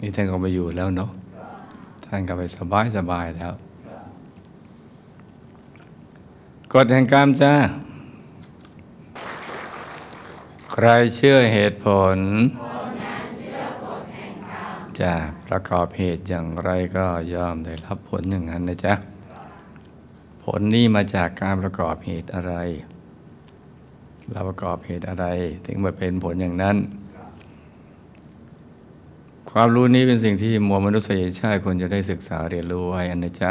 นี่ท่านก็ไปอยู่แล้วเนาะท่านก็ไปสบายสบายแล้วกฎแห่งกรรมจ้า ใครเชื่อเหตุผลจะประกอบเหตุอย่างไรก็ย่อมได้รับผลอย่างนั้นนะจ๊ะ ผลนี้มาจากการประกอบเหตุอะไร เราประกอบเหตุอะไร ถึงมาเป็นผลอย่างนั้น ความรู้นี้เป็นสิ่งที่มวลมนุษยชาติควรจะได้ศึกษาเรียนรู้ไว้นะจ๊ะ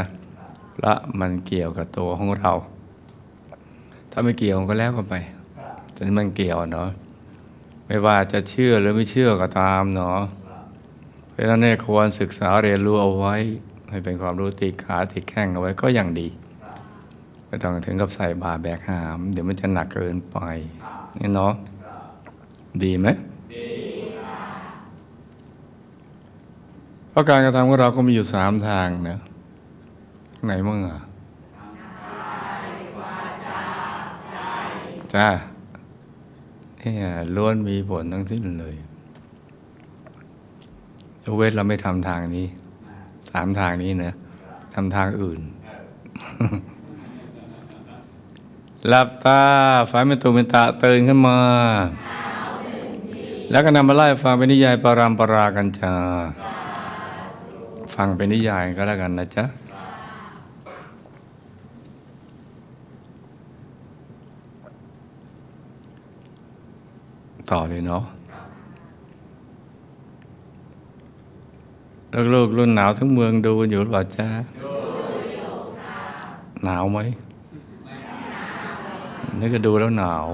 เพราะมันเกี่ยวกับตัวของเรา ถ้าไม่เกี่ยวก็แล้วก็ไปแต่นี่มันเกี่ยวเนาะไม่ว่าจะเชื่อหรือไม่เชื่อก็ตามเนาะเพราะฉะนั้นเนี่ยควรศึกษาเรียนรู้เอาไว้ ให้เป็นความรู้ติดขาติดแข้งเอาไว้ก็อย่างดีไม่ต้องถึงกับใส่บาแบกหาม เดี๋ยวมันจะหนักเกินไปนี่เนาะดีไหม เพ ราะการกระทำของเราก็มีอยู่สามทางนะไหนมั่งอะจ้าเนี่ยล้วนมีผลทั้งสิ้นเลยยกเว้นเราไม่ทำทางนี้ สามทางนี้นะทำทางอื่นหลับตาฝันเป็นตุเป็นตะตื่นขึ้นมา แล้วก็นำมาไล่ฟังเป็นนิยายปรามปรากันจา ฟังเป็นนิยายก็แล้วกันนะจ๊ะ ต่อเลยเนาะลูกๆรุ่นหนาวทั้งเมืองดูอยู่หรือเปล่าจ๊ะหนาวไหมนี่ก็ดูแล้วหนาว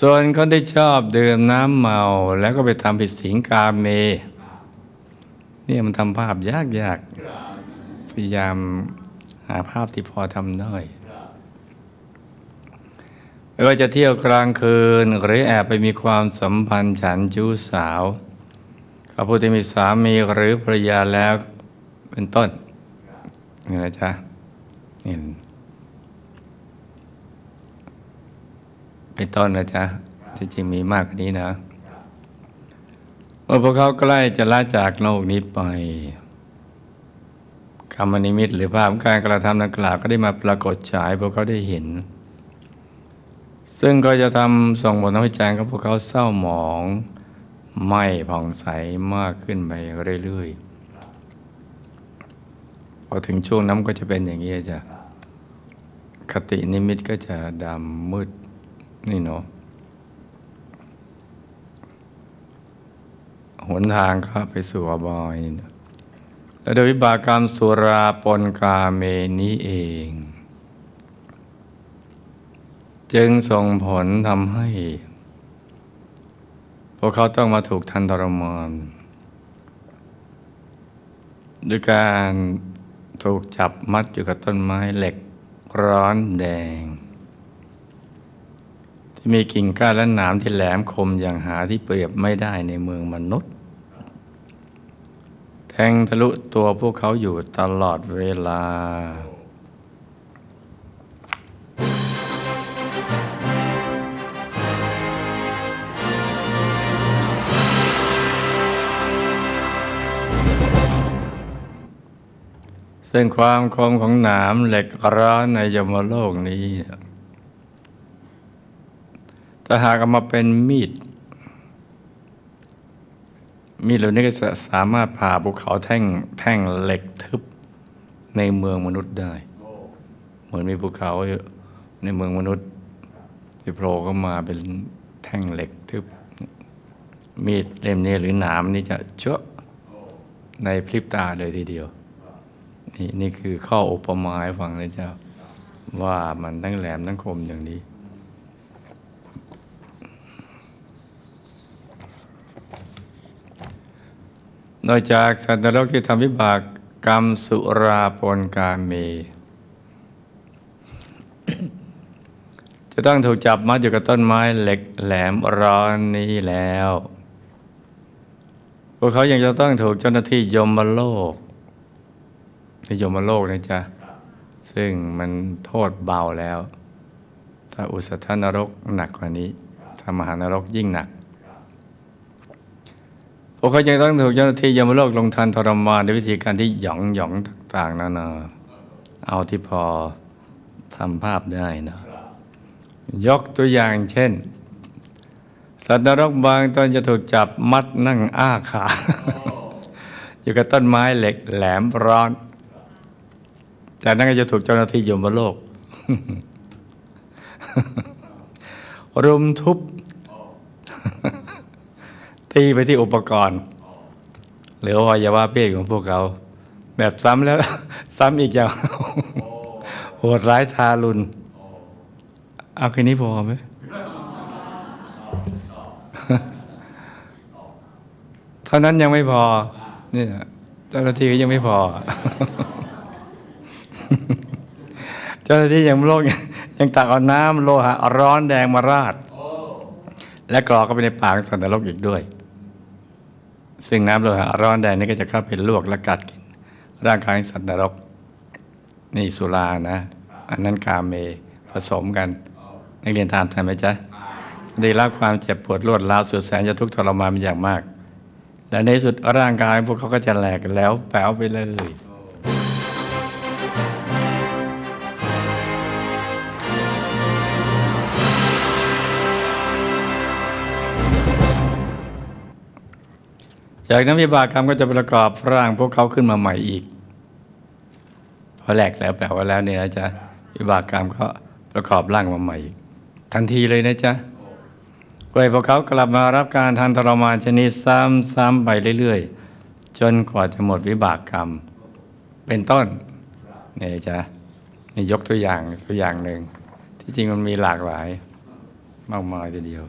ส่วนคนที่ชอบดื่มน้ำเมาแล้วก็ไปทำผิดศีลกาเม เนี่ยมันทำภาพยากยากพยายามหาภาพที่พอทำได้ไม่ว่าจะเที่ยวกลางคืน หรือแอบไปมีความสัมพันธ์ฉันจู้สาวกับผู้ที่มีสามีหรือภรรยาแล้วเป็นต้นนี่นะจ๊ะนี่ เป็นต้นนะจ๊ะจริงๆมีมากกว่านี้นะ เมื่อพวกเขาใกล้จะละจากโลกนี้ไปกรรมนิมิตหรือภาพการกระทำดังกล่าวก็ได้มาปรากฏฉายพวกเขาได้เห็น ซึ่งก็จะทำส่งผลทำให้ใจของพวกเขาเศร้าหมองไม่ผ่องใสมากขึ้นไปเรื่อยๆพอถึงช่วงนั้นก็จะเป็นอย่างนี้จ้ะคตินิมิตก็จะดำมืด นี่เนาะหนทางก็ไปสู่อบายนะและโดยวิบากกรรมสุราปนกาเมนี้เอง จึงส่งผลทำให้ พวกเขาต้องมาถูกทันทรมานด้วยการถูกจับมัดอยู่กับต้นไม้เหล็กร้อนแดง ที่มีกิ่งก้านและหนามที่แหลมคมอย่างหาที่เปรียบไม่ได้ในเมืองมนุษย์ แทงทะลุตัวพวกเขาอยู่ตลอดเวลาซึ่งความคมของหนามเหล็กร้อนในยมโลกนี้ ถ้าหากเอามาเป็นมีด มีดเหล่านี้ก็จะสามารถผ่าภูเขาแท่งแท่งเหล็กทึบในเมืองมนุษย์ได้ เหมือนมีภูเขาในเมืองมนุษย์ที่โผล่เข้ามาเป็นแท่งเหล็กทึบ มีดเล่มนี้หรือหนามนี่จะเชอะในพริบตาเลยทีเดียว นี่นี่คือข้ออุปมาให้ฟังนะเจ้า ว่ามันทั้งแหลมทั้งคมอย่างนี้ นอกจากสัตว์นรกที่ทำวิบากกรรมสุราปนกาเม จะต้องถูกจับมัดอยู่กับต้นไม้เหล็กแหลมร้อนนี้แล้ว พวกเขายังจะต้องถูกเจ้าหน้าที่ยมโลกในยมโลกนะจ๊ะ ซึ่งมันโทษเบาแล้ว ถ้าอุสธานรกหนักกว่านี้ ถ้ามหานรกยิ่งหนัก พวกเขายังต้องถูกเจ้าหน้าที่ยมโลกลงทันทรมานด้วยวิธีการที่หยองหยองต่างๆนานาเอาที่พอทำภาพได้นะยกตัวอย่างเช่น สัตว์นรกบางตนจะถูกจับมัดนั่งอ้าขา อยู่กับต้นไม้เหล็กแหลมร้อนจากนั้นก็จะถูกเจ้าหน้าที่ยมโลก รุมทุบ ตีไปที่อุปกรณ์ หรืออวัยวะเพศของพวกเขา แบบซ้ำแล้ว ซ้ำอีกอย่างโหดร้ายทารุณเอาแค่นี้พอไหมเท่านั้นยังไม่พอเนี่ยเจ้าหน้าที่ก็ยังไม่พอ เจ้าหน้าที่ยังโลกยังตักเอาน้ำโลหะร้อนแดงมาราด และกรอกเข้าไปในปากสัตว์นรกอีกด้วย ซึ่งน้ำโลหะร้อนแดงนี่ก็จะเข้าไปลวกและกัดกิน ร่างกายสัตว์นรก นี่สุรานะ อันนั้นกาเมผสมกัน นักเรียนทานทันไหมจ๊ะได้รับความเจ็บปวดรวดร้าวสุดแสนจะทุกข์ทรมานเป็นอย่างมากแต่ในสุดร่างกายพวกเขาก็จะแหลกแล้วแป๋วไปเลย จากนั้นวิบากกรรมก็จะประกอบร่างพวกเขาขึ้นมาใหม่อีกพอแหลกแล้วแปลว่าแล้วเนี่ยนะจ๊ะวิบากกรรมก็ประกอบร่างมาใหม่อีก ทันทีเลยนะจ๊ะเพื่อพวกเขากลับมารับการทันทรมานชนิดซ้ำๆไปเรื่อยๆ จนกว่าจะหมดวิบากกรรม เป็นต้นเนี่ยจ๊ะนี่ยกตัวอย่างตัวอย่างหนึ่งที่จริงมันมีหลากหลายมากมายทีเดียว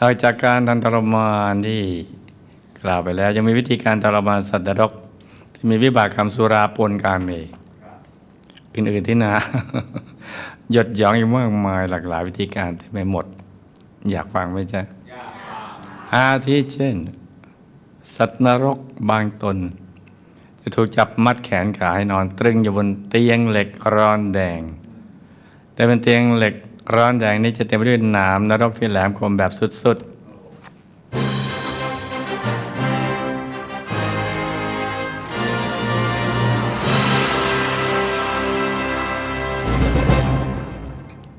นอกจากการทันทรมานที่กล่าวไปแล้วยังมีวิธีการทรมานสัตว์นรกที่มีวิบากกรรมสุราปนการเมอื่นๆที่นาหยดหยองอีกมากมายหลากหลายวิธีการที่ไม่หมด อยากฟังไหมจ๊ะอาทิเช่น สัตว์นรกบางตน จะถูกจับมัดแขนขาให้นอนตรึงอยู่บนเตียงเหล็กร้อนแดง แต่เป็นเตียงเหล็ก ร้อนแดงนี้จะเต็มไปด้วยหนามนรกที่แหลมคมแบบสุดๆ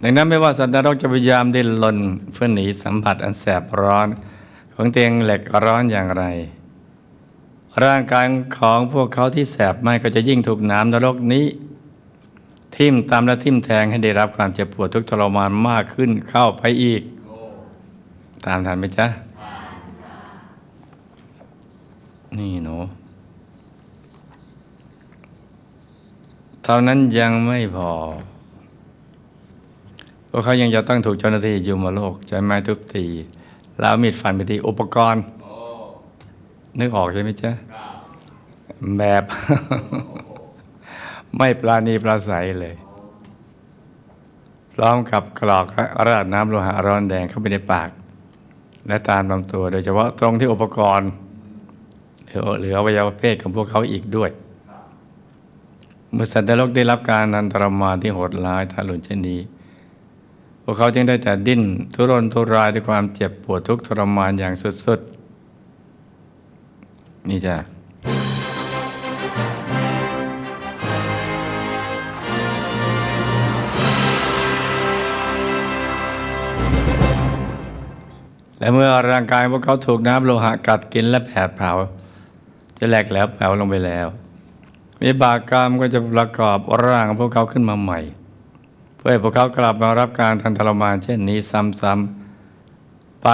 ดังนั้นไม่ว่าสัตว์นรกจะพยายามดิ้นรนเพื่อหนีสัมผัสอันแสบร้อน ของเตียงเหล็กร้อนอย่างไร ร่างกายของพวกเขาที่แสบไหมก็จะยิ่งถูกน้ำนรกนี้ ทิ่มตามและทิ่มแทงให้ได้รับความเจ็บปวดทุกทรมานมากขึ้นเข้าไปอีก ตามทันไหมจ๊ะ นี่หนูเท่านั้นยังไม่พอพวกเขายังจะต้องถูกเจ้าหน้าที่ยูมาโลกใช้ไม้ทุบตีแล้วมีดฟันไปที่อุปกรณ์นึกออกใช่ไหมจ๊ะแบบ ไม่ปราณีปราศัยเลย พร้อมกับกรอกราดน้ำโลหะร้อนแดงเข้าไปในปาก และตามลำตัว โดยเฉพาะตรงที่อุปกรณ์หรือหรือวัยวะเพศของพวกเขาอีกด้วยเมื่อสัตว์นรกได้รับการนันตรมานที่โหดร้ายทารุณเช่นนี้พวกเขาจึงได้แต่ดิ้นทุรนทุรายด้วยความเจ็บปวดทุกทรมานอย่างสุดๆ นี่จ้ะ และเมื่อร่างกายพวกเขาถูกน้ำโลหะกัดกินและแผดเผา จะแหลกแล้วแผวลงไปแล้ววิบากกรรมก็จะประกอบร่างของพวกเขาขึ้นมาใหม่ เพื่อให้พวกเขากลับมารับการทันทรมานเช่นนี้ซ้ำๆไป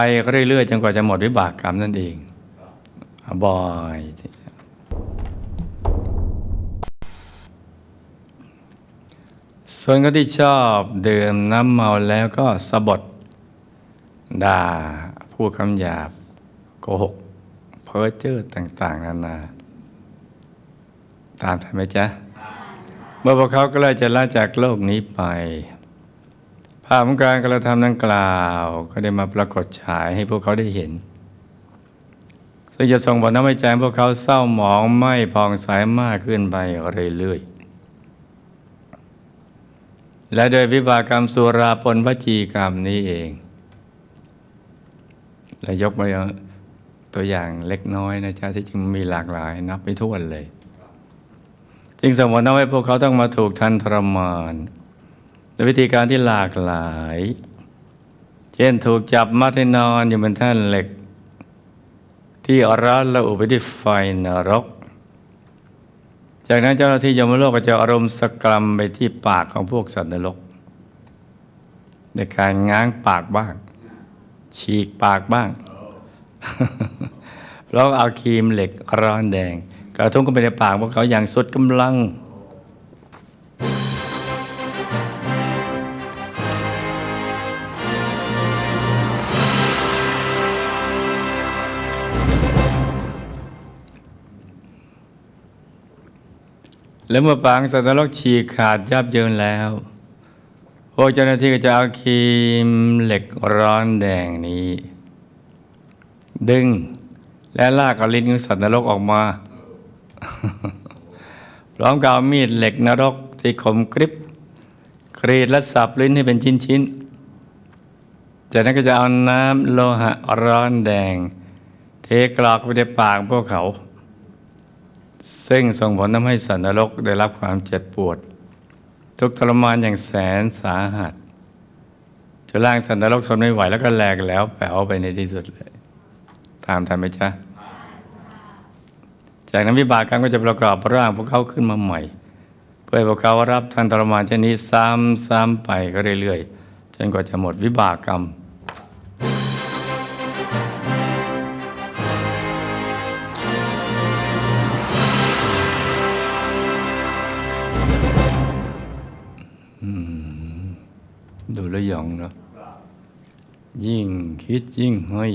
เรื่อยๆจนกว่าจะหมดวิบากกรรมนั่นเองบ่อยส่วนคนที่ชอบดื่มน้ำเมาแล้วก็สะบดด่า พูดคำหยาบ โกหก เพ้อเจ้อต่าง ๆ นานา ตามทันไหมจ๊ะ เมื่อพวกเขาก็เลยจะละจากโลกนี้ไป ภาพของการกระทำดังกล่าว ก็ได้มาปรากฏฉายให้พวกเขาได้เห็น ซึ่งจะส่งผลทำให้ใจพวกเขาเศร้าหมองไม่ผ่องใสมากขึ้นไปเรื่อยๆและโดยวิบากกรรมสุราปนวจีกรรมนี้เอง และยกมาตัวอย่างเล็กน้อยนะจ๊ะที่จริงมีหลากหลายนับไม่ถ้วนเลย จึงสมมติว่าพวกเขาต้องมาถูกทันทรมานโดยวิธีการที่หลากหลาย เช่นถูกจับมัดให้นอนอยู่บนแท่นเหล็ก ที่ร้อนระอุไปด้วยไฟนรก จากนั้นเจ้าหน้าที่ยมโลกก็จะอารมณ์สกรัมไปที่ปากของพวกสัตว์นรกในการง้างปากบ้าง ฉีกปากบ้างเพราะเอาครีมเหล็กร้อนแดง กระทุ้งเข้าไปในปากพวกเขาอย่างสุดกำลัง และเมื่อปางสัตว์นรกฉีกขาดยับเยินแล้ว พวกเจ้าหน้าที่ก็จะเอาครีมเหล็กร้อนแดงนี้ ดึงและลากเอาลิ้นของสัตว์นรกออกมา พร้อมกับมีดเหล็กนรกที่คมกริบกรีดและสับลิ้นให้เป็นชิ้นๆ จากนั้นก็จะเอาน้ำโลหะร้อนแดง เทกรอกไปในปากพวกเขา ซึ่งส่งผลทำให้สัตว์นรกได้รับความเจ็บปวด ทุกทรมานอย่างแสนสาหัสจนร่างสัตว์นรกทนไม่ไหวแล้วก็แหลกแล้วแป๋วไปในที่สุดเลย ตามทันไหมจ๊ะ จากนั้นวิบากกรรมก็จะประกอบร่างพวกเขาขึ้นมาใหม่ เพื่อให้พวกเขารับทันทรมานเช่นนี้ซ้ำๆไปก็เรื่อยๆจนกว่าจะหมดวิบากกรรม ดูแลหยองเนาะยิ่งคิดยิ่งให้ย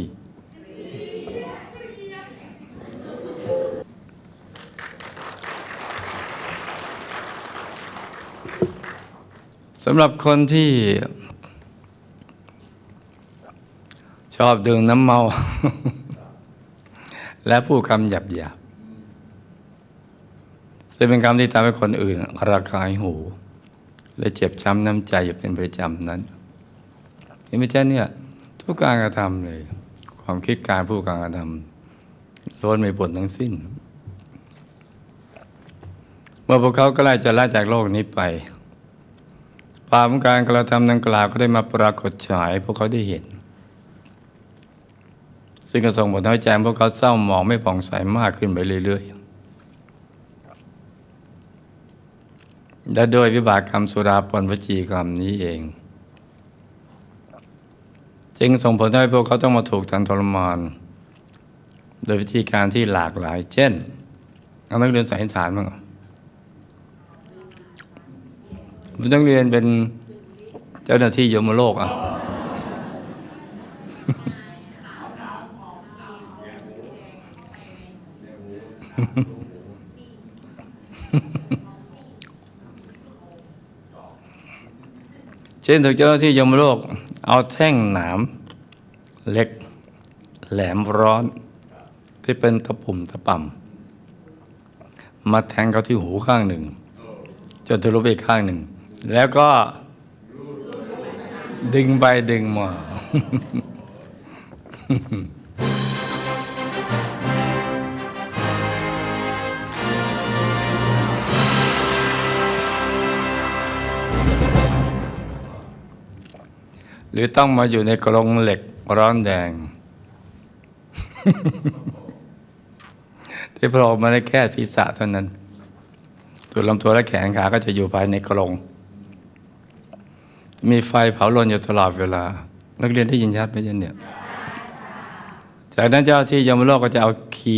สำหรับคนที่ ชอบดื่มน้ำเมา และพูดคำหยาบหยาบๆซึ่งเป็นคำที่ทำให้คนอื่นระคายหู และเจ็บช้ำน้ำใจอยู่เป็นประจำนั้นเห็นไหมจ๊ะเนี่ยทุกการกระทำเลย ความคิดการพูดการกระทำล้วนมีผลทั้งสิ้น เมื่อพวกเขาก็ไล่จะละจากโลกนี้ไปภาพของการกระทำดังกล่าวก็ได้มาปรากฏฉายพวกเขาได้เห็น ซึ่งก็ส่งผลให้ใจพวกเขาเศร้าหมองไม่ผ่องใสมากขึ้นไปเรื่อยๆ และโดยวิบากกรรมสุราปนวจีกรรมนี้เอง จึงส่งผลให้พวกเขาต้องมาถูกทันทรมานโดยวิธีการที่หลากหลาย เช่นเอานักเรียนสายฐานบ้างผมต้องเรียนเป็นเจ้าหน้าที่ยมโลกอะ ช่นถูกเจ้าหน้าที่ยมโลก เอาแท่งหนามเล็ก แหลมร้อน ที่เป็นตะปุ่มตะป่ำมาแทงเขาที่หูข้างหนึ่ง จนทะลุไปอีกข้างหนึ่ง แล้วก็ดึงไปดึงมา รือต้องมาอยู่ในกรงเหล็กร้อนแดง ที่โผล่มาได้แค่ศีรษะเท่านั้น ตัวลำตัวและแขนขาก็จะอยู่ภายในกรง มีไฟเผาลนอยู่ตลอดเวลา นักเรียนได้ยินชัดไหมจ๊ะเนี่ย จากนั้นเจ้าที่ยมโลกก็จะเอาคี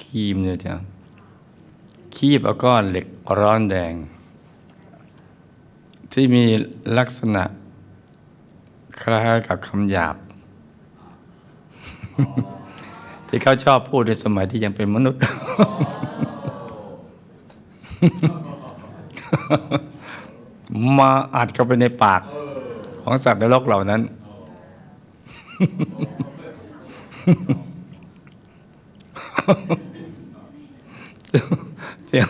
คีมเนี่ยจ้ะคีบเอาก้อนเหล็กร้อนแดง ที่มีลักษณะ คล้ายกับคำหยาบ ที่เขาชอบพูดในสมัยที่ยังเป็นมนุษย์ มาอัดเข้าไปในปาก ของสัตว์ในโลกเหล่านั้น เสียง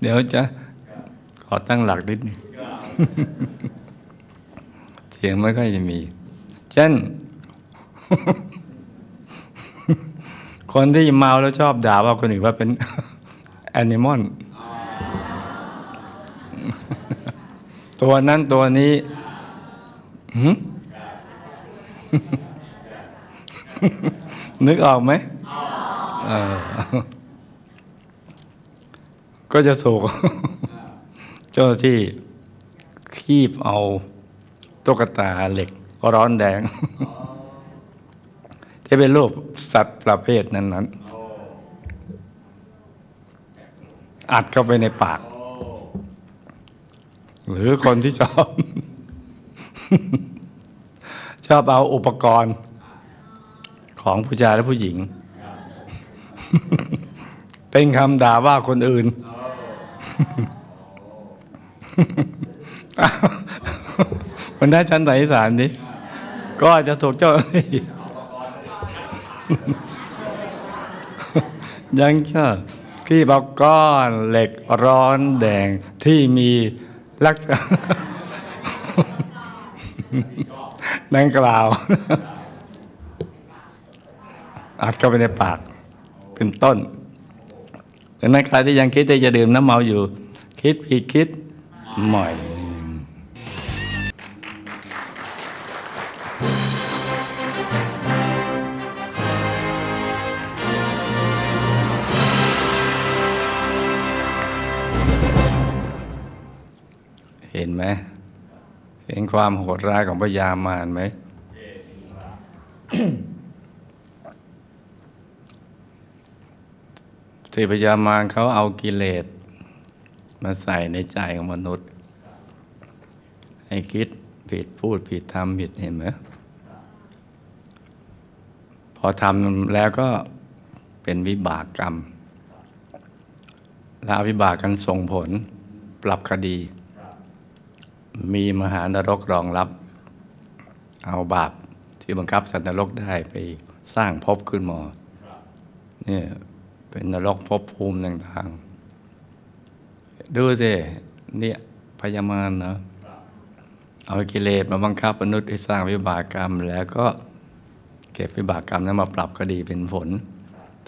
เดี๋ยวจะขอตั้งหลักนิดนึง สียงไม่ค่อยจะมี เช่น คนที่เมาแล้วชอบด่าว่าคนอื่นว่าเป็นแอนิมอลตัวนั้นตัวนี้นึกออกไหมเออก็จะถูกเจ้าหน้าที่คีบเอา ตุ๊กตาเหล็กร้อนแดงที่เป็นรูปสัตว์ประเภทนั้นๆอัดเข้าไปในปาก หรือคนที่ชอบชอบเอาอุปกรณ์ของผู้ชายและผู้หญิง เป็นคำด่าว่าคนอื่น มันได้ชั้นไหนสารนี้ก็อาจจะถูกเจ้า ยังเชื่อที่บอกก้อนเหล็กร้อนแดงที่มีลักษณะดังกล่าว อัดเข้าไปในปาก เป็นต้นดังนั้นใครที่ยังคิดจะดื่มน้ำเมาอยู่ คิดผิดคิดใหม่ ห็นไหมเห็นความโหดร้ายของพญามารไหมที่พญามารเขาเอากิเลสมาใส่ในใจของมนุษย์ ให้คิดผิดพูดผิดทำผิดเห็นไหมพอทำแล้วก็เป็นวิบากกรรม แล้ววิบากกันส่งผลปรับคดี มีมหานรกรองรับ เอาบาปที่บังคับสัตว์นรกได้ไปสร้างภพขึ้นมาเนี่ยเป็นนรกภพภูมิต่างๆ ดูสิเนี่ยพยามารเนาะเอากิเลสมาบังคับมนุษย์ให้สร้างวิบากกรรม แล้วก็เก็บวิบากกรรมนั้นมาปรับคดีเป็นผล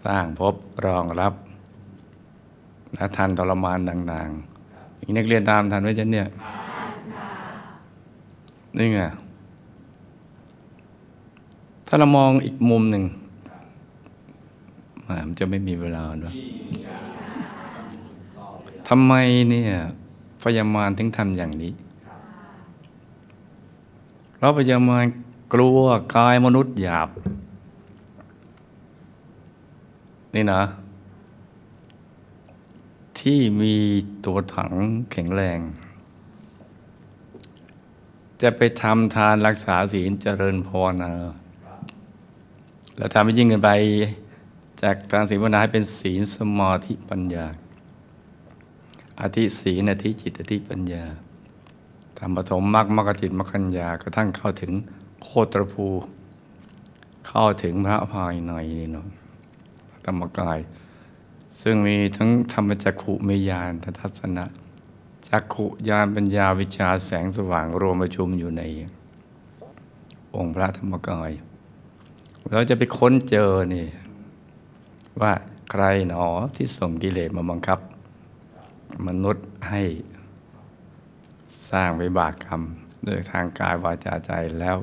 สร้างภพรองรับและทันทรมานต่างๆอีกนักเรียนตามทันไหมจ๊ะเนี่ย นี่ไงถ้าเรามองอีกมุมหนึ่งมันจะไม่มีเวลาด้วยทำไมเนี่ยพยามารถึงทำอย่างนี้เราพยามารกลัวกายมนุษย์หยาบ นี่นะ ที่มีตัวถังแข็งแรง จะไปทำทานรักษาศีลเจริญภาวนาแล้วทำให้ยิ่งเกินไปจากทางศีลภาวนาให้เป็นศีลสมาธิปัญญาอธิศีลอธิจิตอธิปัญญาทำปฐมมรรคมรรคจิตมรรคัญญากระทั่งเข้าถึงโคตรภู เข้าถึงพระภายในนี่เนาะธรรมกาย ซึ่งมีทั้งธรรมจักขุมีญาณทัศนะ จักขุญาณปัญญาวิชาแสงสว่างรวมประชุมอยู่ในองค์พระธรรมกายเราจะไปค้นเจอนี่ ว่าใครหนอที่ส่งกิเลสมาบังคับ มนุษย์ให้สร้างวิบากกรรมโดยทางกายวาจาใจแล้ว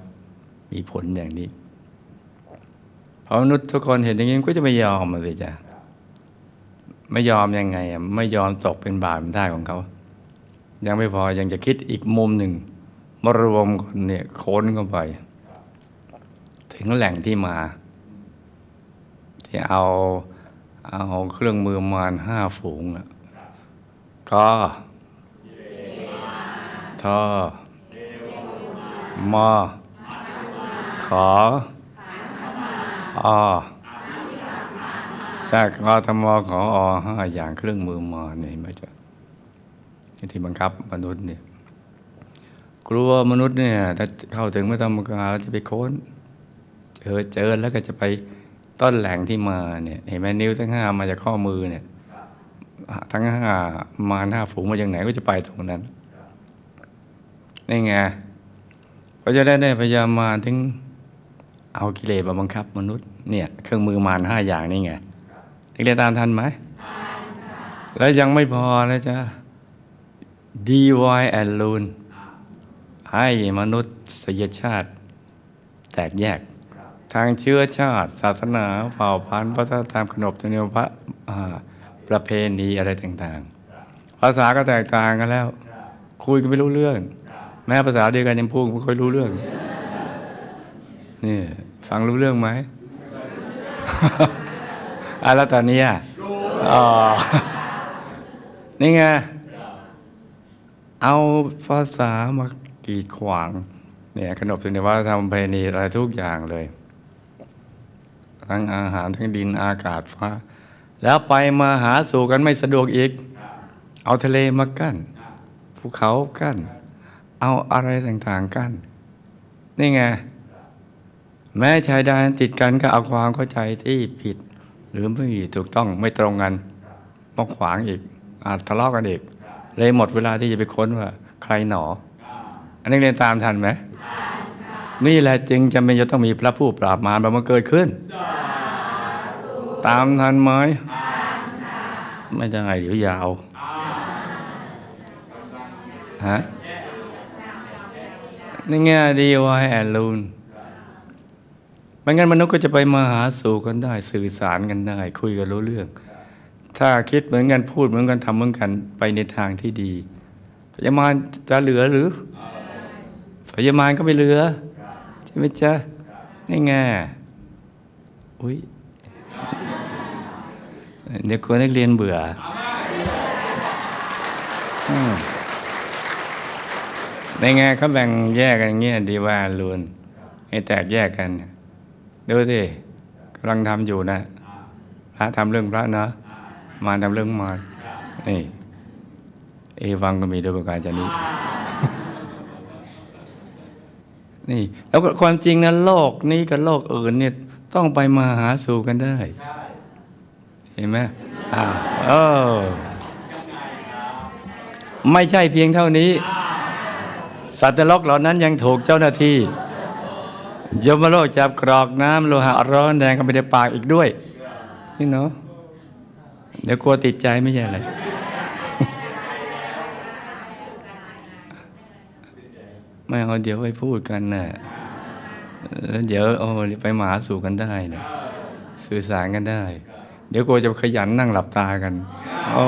มีผลอย่างนี้พอมนุษย์ทุกคนเห็นอย่างนี้ก็จะไม่ยอมมาสิจ้ะไม่ยอมยังไงอะไม่ยอมตกเป็นบาปเป็นได้ของเขา ยังไม่พอยังจะคิดอีกมุมหนึ่งมารวมคนเนี่ยค้นเข้าไป ถึงแหล่งที่มา ที่เอาเอาเครื่องมือมารห้าฝูงอะก็ทอมอขออจากกทมขออห้าอย่างเครื่องมือมารเนี่ยม่จะ ที่บังคับมนุษย์เนี่ยกลัวมนุษย์เนี่ยถ้าเข้าถึงพระธรรมกายแล้วจะไปโค้นเจอเจอแล้วก็จะไปต้นแหล่งที่มาเนี่ยเห็นไหมนิ้วทั้งห้ามาจากข้อมือเนี่ยทั้งห้ามาหน้าฝูงมาจากไหนก็จะไปตรงนั้นนี่ไงก็จะได้ได้พยายามมาถึงเอากิเลสมาบังคับมนุษย์เนี่ยเครื่องมือมารห้าอย่างนี่ไงนักเรียนตามทันไหมแล้วยังไม่พอนะจ๊ะ divide and rule ให้มนุษยชาติ แตกแยก ทางเชื้อชาติ ศาสนาเผ่าพันธุ์วัฒนธรรมขนบธรรมเนียมพระประเพณีอะไรต่างๆ ภาษาก็แตกต่างกันแล้ว คุยกันไม่รู้เรื่อง แม้ภาษาเดียวกันยังพูดไม่ค่อยรู้เรื่องนี่ฟังรู้เรื่องไหมอะแล้วตอนนี้อ๋อนี่ไง เอาภาษามากีดขวางเนี่ยขนบธรรมเนียมวัฒนธรรมประเพณีอะไรทุกอย่างเลย ทั้งอาหารทั้งดินอากาศฟ้า แล้วไปมาหาสู่กันไม่สะดวกอีก เอาทะเลมากั้นภูเขากั้น เอาอะไรต่างๆกั้นนี่ไงแม้ชายแดนติดกันก็เอาความเข้าใจที่ผิด หรือไม่ถูกต้องไม่ตรงกันมาขวางอีกอาจทะเลาะกันอีก เลยหมดเวลาที่จะไปค้นว่า ใครหนอ อันนี้เรียนตามทันไหมนี่แหละจึงจำเป็นจะต้องมีพระผู้ปราบมารแบบมาเกิดขึ้น ตามทันไหมไม่ได้เดี๋ยวยาวฮะนี่ไงดีวายแอนลูนไม่งั้นมนุษย์ก็จะไปมาหาสู่กันได้ สื่อสารกันได้ คุยกันรู้เรื่อง ถ้าคิดเหมือนกันพูดเหมือนกันทำเหมือนกันไปในทางที่ดีพยามารจะเหลือหรือพยามารก็ไม่เหลือใช่ไหมจ๊ะนี่ไงอุ้ยเดี๋ยวคนนักเรียนเบื่ออืมในไงเขาแบ่งแยกกันอย่างเงี้ยดีว่าลวนให้แตกแยกกัน ดูสิกำลังทำอยู่นะ พระทำเรื่องพระเนาะ มารทำเรื่องมารนี่เอวังก็มีโดยประการชนี้นี่แล้วก็ความจริงนะโลกนี้กับโลกอื่นเนี่ยต้องไปมาหาสู่กันได้ เห็นไหมอ่าเออไม่ใช่เพียงเท่านี้ สัตว์นรกเหล่านั้นยังถูกเจ้าหน้าที่ยมโลกจับกรอกน้ำโลหะร้อนแดงเข้าไปในปากอีกด้วย นี่เนาะ เดี๋ยวกลัวติดใจไม่ใช่อะไรไม่เอาเดี๋ยวไปพูดกันนะแล้วเดี๋ยวโอ้ไปหมาสู่กันได้นะสื่อสารกันได้ เดี๋ยวกลัวจะขยันนั่งหลับตากัน โอ้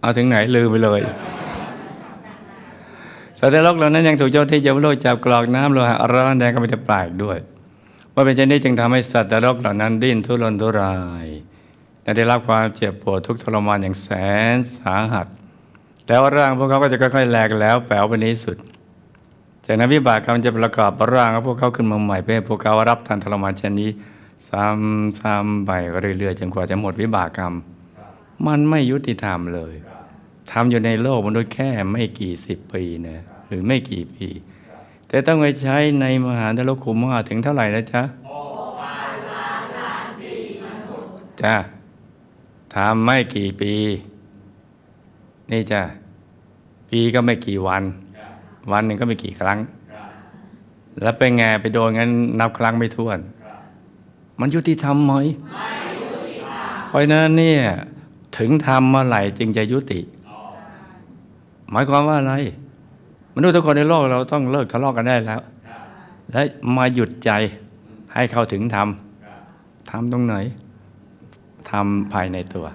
เอาถึงไหนลืมไปเลยสัตว์โลกเหล่านั้นยังถูกเจ้าที่เจ้าโลกจับกรอกน้ำโลหะร้อนแดงก็ไม่ได้ปลายด้วย ว่าเป็นเช่นนี้จึงทำให้สัตว์นรกเหล่านั้นดิ้นทุรนทุรายและได้รับความเจ็บปวดทุกทรมานอย่างแสนสาหัส แล้วร่างพวกเขาก็จะค่อยๆแหลกแล้วแปลวไปในที่สุด จากนั้นวิบากกรรมจะประกอบร่างของพวกเขาขึ้นมาใหม่เพื่อพวกเขารับทันทรมานเช่นนี้ซ้ำๆไปเรื่อยๆจนกว่าจะหมดวิบากกรรม มันไม่ยุติธรรมเลยทำอยู่ในโลกมนุษย์แค่ไม่กี่สิบปีนะหรือไม่กี่ปี แต่ต้องไปใช้ในมหานรกขุมมาถึงเท่าไหร่นะจ๊ะจ้ะทำไม่กี่ปี นี่จ้ะปีก็ไม่กี่วัน วันหนึ่งก็ไม่กี่ครั้ง แล้วเป็นไงไปโดนงั้นนับครั้งไม่ถ้วน มันยุติธรรมไหมเพราะฉะนั้นเนี่ยถึงทำเมื่อไหร่จึงจะยุติ หมายความว่าอะไร มนุษย์ทุกคนในโลกเราต้องเลิกทะเลาะกันได้แล้ว และมาหยุดใจให้เข้าถึงธรรมทำตรงไหนทำภายในตัว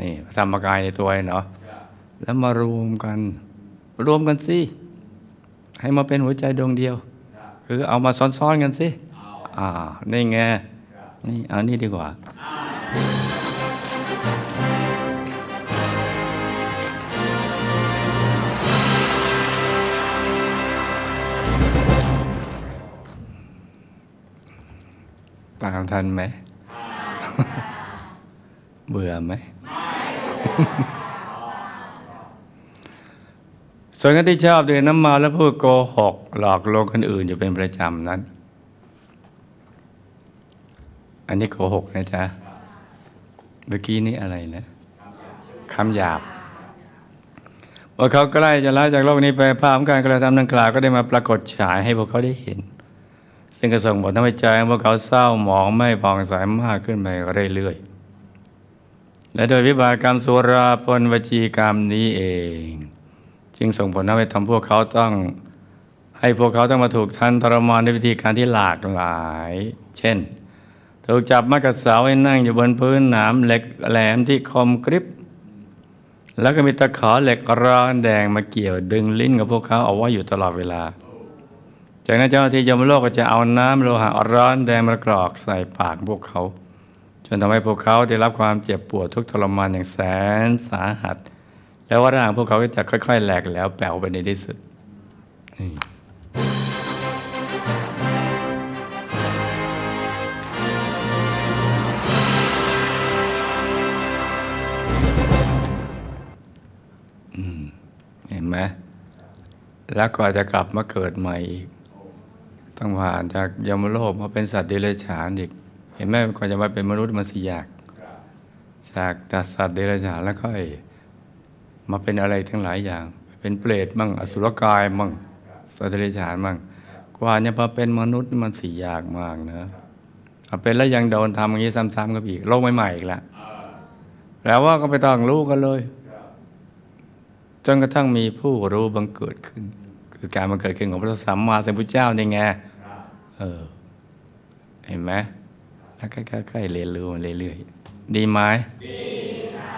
นี่ธรรมกายในตัวเนาะแล้วมารวมกัน รวมกันสิให้มาเป็นหัวใจดวงเดียว คือเอามาซ้อนๆกันสิอ่านี่ไงนี่เอานี่ดีกว่า ตามทันไหม เบื่อไหมส่วนคนที่ชอบดื่มน้ำเมาแล้วพูดโกหก หลอกลวงคนอื่นอยู่เป็นประจำนั้น อันนี้โกหกนะจ๊ะ เมื่อกี้นี้อะไรนะคำหยาบว่าเขาใกล้จะละจากโลกนี้ไปภาพของการกระทำดังกล่าวก็ได้มาปรากฏฉายให้พวกเขาได้เห็น ซึ่งก็ส่งผลทำให้ใจของพวกเขาเศร้าหมองไม่ผ่องใสมากขึ้นไปเรื่อยๆ และโดยวิบากกรรมสุราปนวจีกรรมนี้เอง จึงส่งผลทำให้ทำพวกเขาต้อง ให้พวกเขาต้องมาถูกทันทรมานด้วยวิธีการที่หลากหลาย เช่น ถูกจับมัดกับเสาให้นั่งอยู่บนพื้นหนามเหล็กแหลมที่คมกริบแล้วก็มีตะขอเหล็กร้อนแดงมาเกี่ยวดึงลิ้นกับพวกเขาเอาไว้อยู่ตลอดเวลา จากนั้นเจ้าที่ยมโลกก็จะเอาน้ำโลหะร้อนแดงมากรอกใส่ปากพวกเขา จนทำให้พวกเขาได้รับความเจ็บปวดทุกทรมานอย่างแสนสาหัส แล้วว่าร่างพวกเขาก็จะค่อย ๆ แหลกแล้วแปลวไปในที่สุดเห็นไหมแล้วก็จะกลับมาเกิดใหม่อีก ต้องผ่านจากยมโลกมาเป็นสัตว์เดรัจฉานอีก เห็นไหมก่อนจะมาเป็นมนุษย์มันสิยากจากจากสัตว์เดรัจฉานแล้วก็ไอ้มาเป็นอะไรทั้งหลายอย่าง เป็นเปรตมั่งอสุรกายมั่งสัตว์เดรัจฉานมั่งกว่าจะมาเป็นมนุษย์นี่มันสิยากมากนะเป็นแล้วยังโดนทำอย่างนี้ซ้ำๆกับอีกโลกใหม่ๆอีกแล้วแล้วว่าก็ไปต้องรู้กันเลยจนกระทั่งมีผู้รู้บังเกิดขึ้น คือการบังเกิดขึ้นของพระสัมมาสัมพุทธเจ้านี่ไงเออ เห็นไหมแล้วค่อยๆเรียนรู้มาเรื่อยๆ ดีไหมดีค่ะ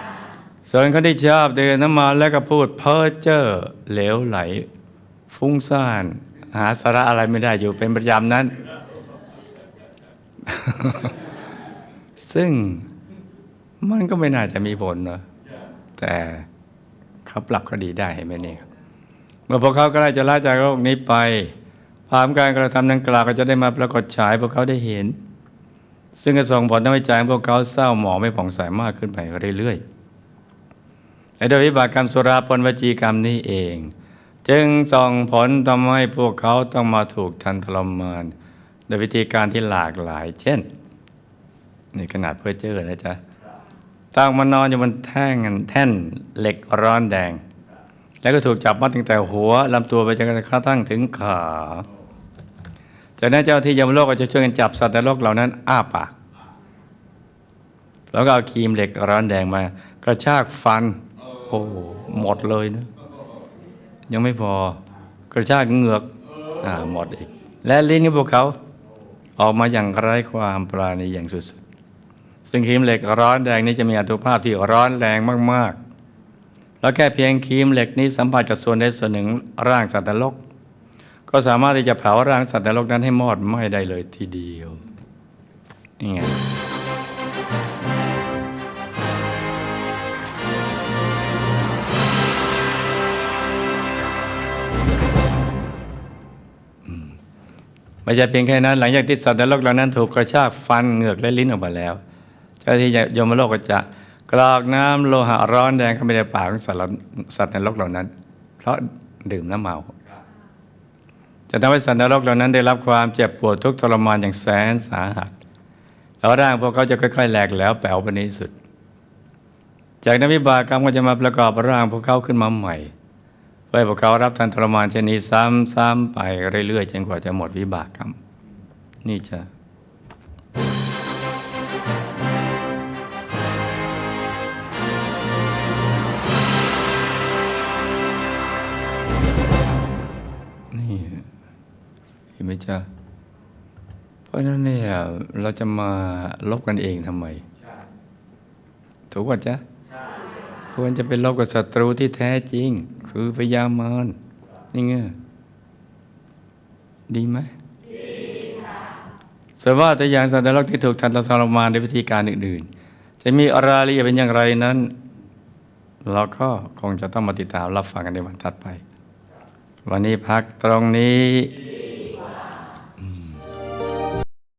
ส่วนคนที่ชอบเดินน้ำมาแล้วก็พูดเพ้อเจ้อเหลวไหล ฟุ้งซ่าน หาสาระอะไรไม่ได้อยู่เป็นประจำนั้น ซึ่งมันก็ไม่น่าจะมีผลเนอะแต่เขาปรับก็ดีได้เห็นไหมเนี่ย เมื่อพวกเขาก็ได้จะละจากโลกนี้ไปภาพการกระทำดังกล่าวก็จะได้มาปรากฏฉายพวกเขาได้เห็น ซึ่งจะส่งผลทำให้ใจของพวกเขาเศร้าหมองไม่ผ่องใสมากขึ้นไปเรื่อยๆและโดยวิบากกรรมสุราปนวจีกรรมนี้เอง จึงส่งผลทำให้พวกเขาต้องมาถูกทันทรมานโดยวิธีการที่หลากหลาย เช่นนี่ขนาดเพื่อเจอนะจ๊ะตั้งมานอนอยู่บนแท่งแท่นเหล็กร้อนแดง แล้วก็ถูกจับมัดตั้งแต่หัวลำตัวไปจนกระทั่งถึงขาจากนั้นเจ้าที่ยมโลกก็จะช่วยกันจับสัตว์ในโลกเหล่านั้น อ้าปาก แล้วก็เอาครีมเหล็กร้อนแดงมา กระชากฟัน โอ้หมดเลยนะ ยังไม่พอกระชากเหงือกอ่าหมดอีก และลิ้นของพวกเขา ออกมาอย่างไร้ความปราณีอย่างสุดๆซึ่งครีมเหล็กร้อนแดงนี้จะมีอนุภาพที่ร้อนแรงมากๆ แล้วแค่เพียงครีมเหล็กนี้สัมผัสกับส่วนใดส่วนหนึ่งร่างสัตว์นรก ก็สามารถที่จะเผาร่างสัตว์นรกนั้นให้มอดไหม้ได้เลยทีเดียวนี่ไงไม่ใช่เพียงแค่นั้น หลังจากที่สัตว์นรกเหล่านั้นถูกกระชากฟันเหงือกและลิ้นออกมาแล้ว เจ้าที่ยมโลกก็จะ กรอกน้ำโลหะร้อนแดงเข้าไปในปากของสัตว์เหล่าสัตว์นรกเหล่านั้น เพราะดื่มน้ำเมา จะทำให้สัตว์นรกเหล่านั้น ได้รับความเจ็บปวดทุกทรมานอย่างแสนสาหัส แล้วร่างพวกเขาจะค่อยๆแหลกแล้วแป๋วไปในที่สุด จากนั้นวิบากกรรมก็จะมาประกอบร่างพวกเขาขึ้นมาใหม่เพื่อพวกเขารับทันทรมานเช่นนี้ซ้ำๆไปเรื่อยๆจนกว่าจะหมดวิบากกรรม นี่จะ ไหมจ๊ะ เพราะนั้นเนี่ยเราจะมาลบกันเองทำไม ถูกป่ะจ๊ะ ควรจะเป็นลบกับศัตรูที่แท้จริง คือพยามารนี่ไงดีไหมดีค่ะสวนว่าตัวอย่างสัตว์นรกที่ถูกทันทรมานด้วยวิธีการอื่น ๆ จะมีรายละเอียดเป็นอย่างไรนั้น เราก็คงจะต้องมาติดตามรับฟังกันในวันถัดไป วันนี้พักตรงนี้